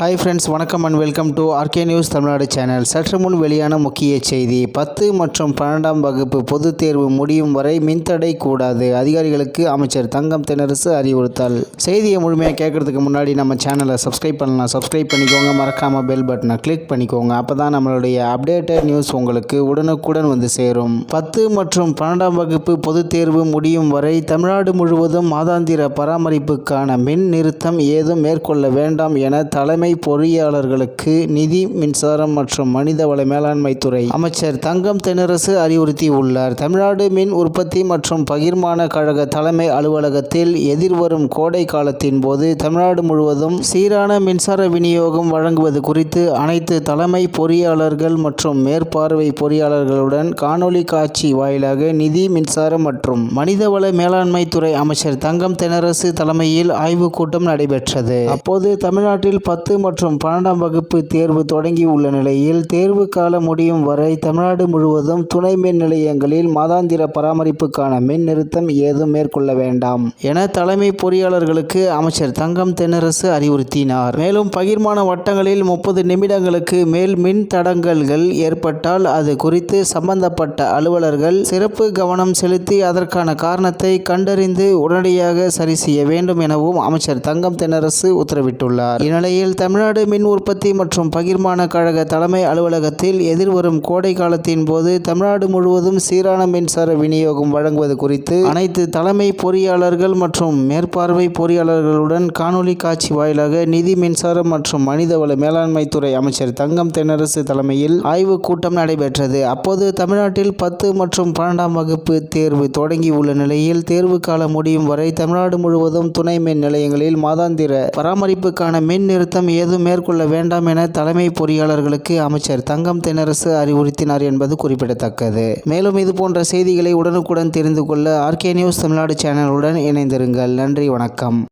Hi friends வணக்கம் and welcome to R K news Tamil Nadu channel சற்று முன் வெளியான முக்கிய செய்தி பத்து மற்றும் பன்னெண்டாம் வகுப்பு பொதுத் தேர்வு முடியும் வரை மின்தடை கூடாது அதிகாரிகளுக்கு அமைச்சர் தங்கம் தென்னரசு அறிவுறுத்தல். செய்தியை முழுமையாக கேட்கறதுக்கு முன்னாடி நம்ம சேனலை சப்ஸ்கிரைப் பண்ணலாம். சப்ஸ்கிரைப் பண்ணிக்கோங்க மறக்காமல் பெல் பட்டனை கிளிக் பண்ணிக்கோங்க. அப்போ தான் நம்மளுடைய அப்டேட்டட் நியூஸ் உங்களுக்கு உடனுக்குடன் வந்து சேரும். பத்து மற்றும் பன்னெண்டாம் வகுப்பு பொதுத் தேர்வு முடியும் வரை தமிழ்நாடு முழுவதும் மாதாந்திர பராமரிப்புக்கான மின் நிறுத்தம் ஏதும் மேற்கொள்ள வேண்டாம் என தலைமை பொறியாளர்களுக்கு நிதி மின்சாரம் மற்றும் மனிதவள மேலாண்மை துறை அமைச்சர் தங்கம் தென்னரசு அறிவுறுத்தியுள்ளார். தமிழ்நாடு மின் உற்பத்தி மற்றும் பகிர்மான கழக தலைமை அலுவலகத்தில் எதிர்வரும் கோடை காலத்தின் போது தமிழ்நாடு முழுவதும் சீரான மின்சார விநியோகம் வழங்குவது குறித்து அனைத்து தலைமை பொறியாளர்கள் மற்றும் மேற்பார்வை பொறியாளர்களுடன் காணொலி காட்சி வாயிலாக நிதி மின்சாரம் மற்றும் மனிதவள மேலாண்மை துறை அமைச்சர் தங்கம் தென்னரசு தலைமையில் ஆய்வுக் கூட்டம் நடைபெற்றது. அப்போது தமிழ்நாட்டில் பத்து மற்றும் பன்னெண்டாம் வகுப்பு தேர்வு தொடங்கியுள்ள நிலையில் தேர்வு காலம் முடியும் வரை தமிழ்நாடு முழுவதும் துணை மின் நிலையங்களில் மாதாந்திர பராமரிப்புக்கான மின் நிறுத்தம் ஏதும் மேற்கொள்ள வேண்டாம் என தலைமை பொறியாளர்களுக்கு அமைச்சர் தங்கம் தென்னரசு அறிவுறுத்தினார். மேலும் பகிர்மான வட்டங்களில் முப்பது நிமிடங்களுக்கு மேல் மின் தடங்கல்கள் ஏற்பட்டால் அது குறித்து சம்பந்தப்பட்ட அலுவலர்கள் சிறப்பு கவனம் செலுத்தி அதற்கான காரணத்தை கண்டறிந்து உடனடியாக சரி செய்ய வேண்டும் எனவும் அமைச்சர் தங்கம் தென்னரசு உத்தரவிட்டுள்ளார். இந்நிலையில் தமிழ்நாடு மின் உற்பத்தி மற்றும் பகிர்மான கழக தலைமை அலுவலகத்தில் எதிர்வரும் கோடை காலத்தின் போது தமிழ்நாடு முழுவதும் சீரான மின்சார விநியோகம் வழங்குவது குறித்து அனைத்து தலைமை பொறியாளர்கள் மற்றும் மேற்பார்வை பொறியாளர்களுடன் காணொலி காட்சி வாயிலாக நிதி மின்சாரம் மற்றும் மனிதவள மேலாண்மை துறை அமைச்சர் தங்கம் தென்னரசு தலைமையில் ஆய்வுக் கூட்டம் நடைபெற்றது. அப்போது தமிழ்நாட்டில் பத்து மற்றும் பன்னெண்டாம் வகுப்பு தேர்வு தொடங்கியுள்ள நிலையில் தேர்வு காலம் முடியும் வரை தமிழ்நாடு முழுவதும் துணை மின் நிலையங்களில் மாதாந்திர பராமரிப்புக்கான மின் நிறுத்தம் ஏதும் மேற்கொள்ள வேண்டாம் என தலைமை பொறியாளர்களுக்கு அமைச்சர் தங்கம் தென்னரசு அறிவுறுத்தினார் என்பது குறிப்பிடத்தக்கது. மேலும் இது போன்ற செய்திகளை உடனுக்குடன் தெரிந்து கொள்ள ஆர்கே நியூஸ் தமிழ்நாடு சேனலுடன் இணைந்திருங்கள். நன்றி வணக்கம்.